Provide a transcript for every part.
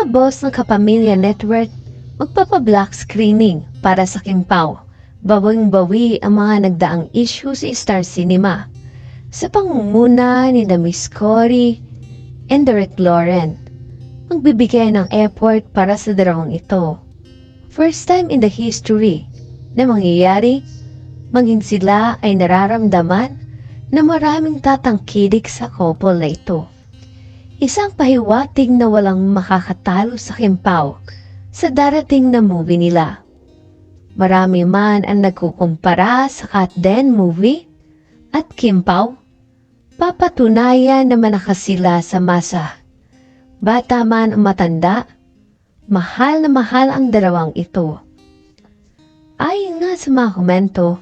mga boss ng Kapamilya Network magpapa-black screening para sa Kimpaw. Bawing-bawi ang mga nagdaang issue sa Star Cinema sa pangunguna ni na Miss Cory and Derek Lauren. Magbibigay ng effort para sa dalawang ito. First time in the history na mangyayari, maging sila ay nararamdaman na maraming tatangkilik sa couple na ito. Isang pahiwatig na walang makakatalo sa Kimpaw sa darating na movie nila. Marami man ang nagkukumpara sa Kat Den movie at Kimpaw. Papatunayan na malakas sila sa masa. Bata man o matanda, mahal na mahal ang dalawang ito. Ayon nga sa mga komento,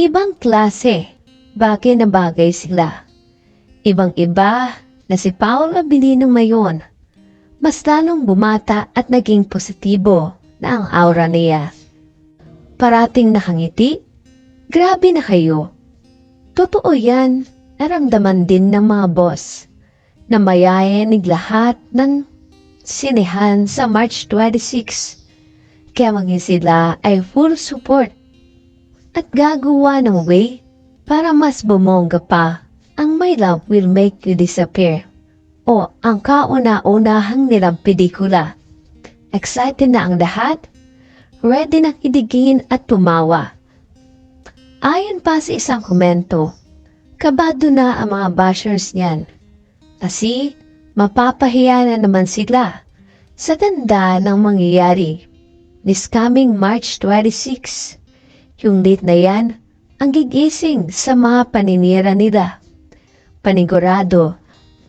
ibang klase, bagay na bagay sila. Ibang-iba na si Paul Abilino ngayon, mas lalong bumata at naging positibo na ang aura niya. Parating nakangiti, grabe na kayo. Totoo yan, naramdaman din ng mga boss na mayayanig lahat ng sinehan sa March 26. Kaya maging sila ay full support at gagawa ng way para mas bumongga pa ang My Love Will Make You Disappear o ang kauna-unahang nilang pelikula. Excited na ang lahat? Ready na kidigin at tumawa. Ayon pa sa isang komento, kabado na ang mga bashers niyan. Kasi mapapahiya na naman sila sa tanda ng mangyayari. This coming March 26, yung date na yan ang gigising sa mga paninira nila. Panigurado,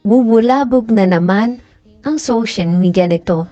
bubulabog na naman ang social media nito.